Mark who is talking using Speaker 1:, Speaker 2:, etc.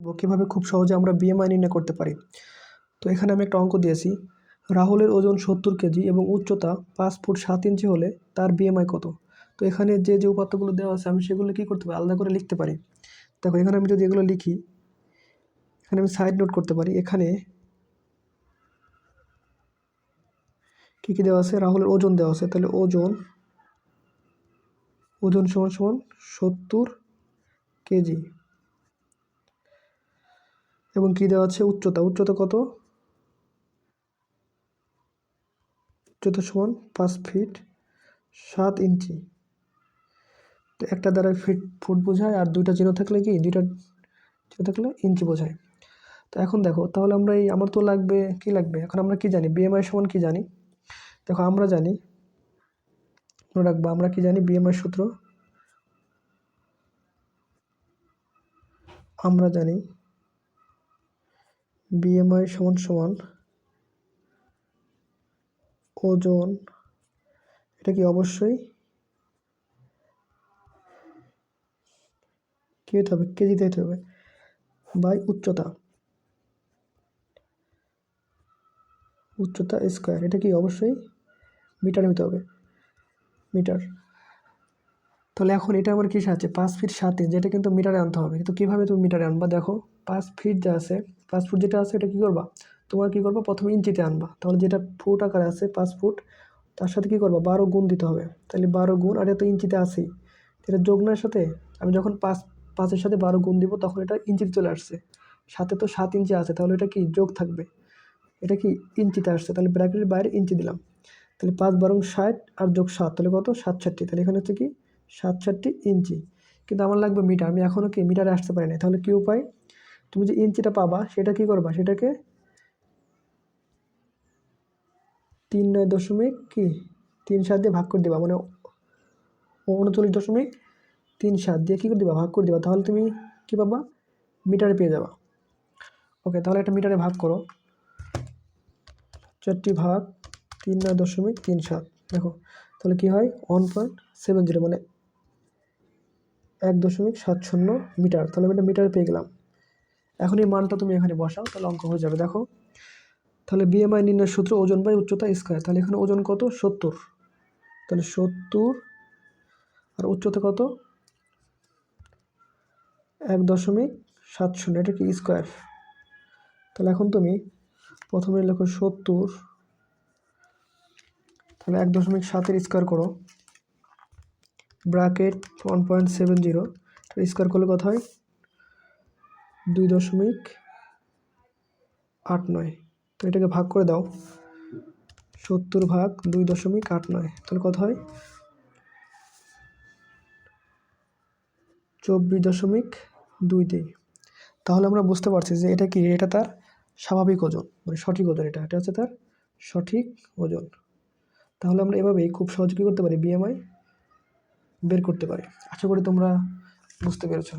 Speaker 1: কীভাবে খুব সহজে আমরা বিএমআই নির্ণয় করতে পারি? তো এখানে আমি একটা অঙ্ক দিয়েছি। রাহুলের ওজন সত্তর কেজি এবং উচ্চতা পাঁচ ফুট সাত ইঞ্চি হলে তার বিএমআই কত? তো এখানে যে যে উপাত্তগুলো দেওয়া আছে, আমি সেগুলো কী করতে পারি? আলাদা করে লিখতে পারি। দেখো, এখানে আমি যদি এগুলো লিখি, এখানে আমি সাইড নোট করতে পারি। এখানে কী কী দেওয়া আছে? রাহুলের ওজন দেওয়া আছে। তাহলে ওজন ওজন সমান সমান সত্তর কেজি। এবং কী দেওয়া আছে? উচ্চতা। উচ্চতা কত? উচ্চতা সমান পাঁচ ফিট সাত ইঞ্চি। তো একটা দ্বারা ফিট ফুট বোঝায়, আর দুইটা চিহ্ন থাকলে কি? দুইটা চিহ্ন থাকলে ইঞ্চি বোঝায়। তো এখন দেখো, তাহলে আমরা এই, আমার তো লাগবে, কি লাগবে? এখন আমরা কি জানি? বিএমআই সমান কি জানি? দেখো, আমরা জানি, মনে রাখব, আমরা কি জানি? বিএমআই সূত্র। আমরা জানি বিএমআই সমান সমান ওজন, এটা কি অবশ্যই? কী হতে হবে? কেজিতে হতে হবে। বাই উচ্চতা। উচ্চতা স্কোয়ার, এটা কি অবশ্যই? মিটার নিতে হবে। মিটার। তাহলে এখন এটা আমার কিসে আছে পাঁচ ফিট সাত ইঞ্চ, এটা কিন্তু মিটারে আনতে হবে। কিন্তু কীভাবে তুমি মিটারে আনবা? দেখো, পাঁচ ফিট যা আছে পাঁচ ফুট যেটা আছে, এটা কী করবা? তোমার কী করবা? প্রথমে ইঞ্চিতে আনবা। তাহলে যেটা ফুট আকারে আছে, পাঁচ ফুট, তার সাথে কী করবা? বারো গুণ দিতে হবে। তাহলে বারো গুণ, আর এটা তো ইঞ্চিতে আছেই। এটা যোগ নয় সাথে আমি যখন পাঁচ, পাঁচের সাথে বারো গুণ দিব, তখন এটা ইঞ্চিতে চলে আসছে। সাথে তো সাত ইঞ্চি আছে, তাহলে এটা কি? যোগ থাকবে। এটা কি? ইঞ্চিতে আসছে। তাহলে ব্র্যাকেটের বাইরে ইঞ্চি দিলাম। তাহলে পাঁচ বারং ষাট আর যোগ সাত, তাহলে কত? সাতষট্টি তাহলে এখানে হচ্ছে কি? সাতষট্টি ইঞ্চি। কিন্তু আমার লাগবে মিটার। আমি এখনও কি? মিটারে আসতে পারি না তাহলে কী উপায়? তুমি যে ইঞ্চিটা পাবা, সেটা কী করবা? সেটাকে তিন নয় দশমিক কি? তিন সাত দিয়ে ভাগ করে দেবা মানে উনচল্লিশ দশমিক তিন সাত দিয়ে কী করে দেবা? ভাগ করে দেবা। তাহলে তুমি কী পাবা? মিটারে পেয়ে যাবা। ওকে, তাহলে একটা মিটারে ভাগ করো। চারটি ভাগ তিন নয় দশমিক তিন সাত। দেখো, তাহলে কী হয়? ওয়ান পয়েন্ট সেভেন জিরো মানে এক দশমিক সাত শূন্য মিটার। তাহলে আমি এটা মিটারে পেয়ে গেলাম। এখন এই মানটা তুমি এখানে বসাও, তাহলে অঙ্ক হয়ে যাবে। দেখো, তাহলে বিএমআই নির্ণয় সূত্র ওজন বাই উচ্চতা স্কোয়ার তাহলে এখানে ওজন কত? সত্তর। তাহলে সত্তর আর উচ্চতা কত? এক দশমিক সাত শূন্য, এটা কি স্কোয়ার তাহলে এখন তুমি প্রথমে লেখো সত্তর। তাহলে এক দশমিক সাতের স্কোয়ার করো। Bracket one point seven zero square করলে কত হয়? দুই দশমিক আট নয়। তো এটাকে ভাগ করে দাও। সত্তর ভাগ দুই দশমিক আট নয়। তাহলে কত হয়? চব্বিশ দশমিক দুই দুই তাহলে আমরা বুঝতে পারছি যে এটা কি? এটা তার স্বাভাবিক ওজন মানে সঠিক ওজন এটা। এটা হচ্ছে তার সঠিক ওজন। তাহলে আমরা এভাবেই খুব সহজে করতে পারি? বিএমআই বের করতে পারি। আশা করি তোমরা বুঝতে পেরেছ।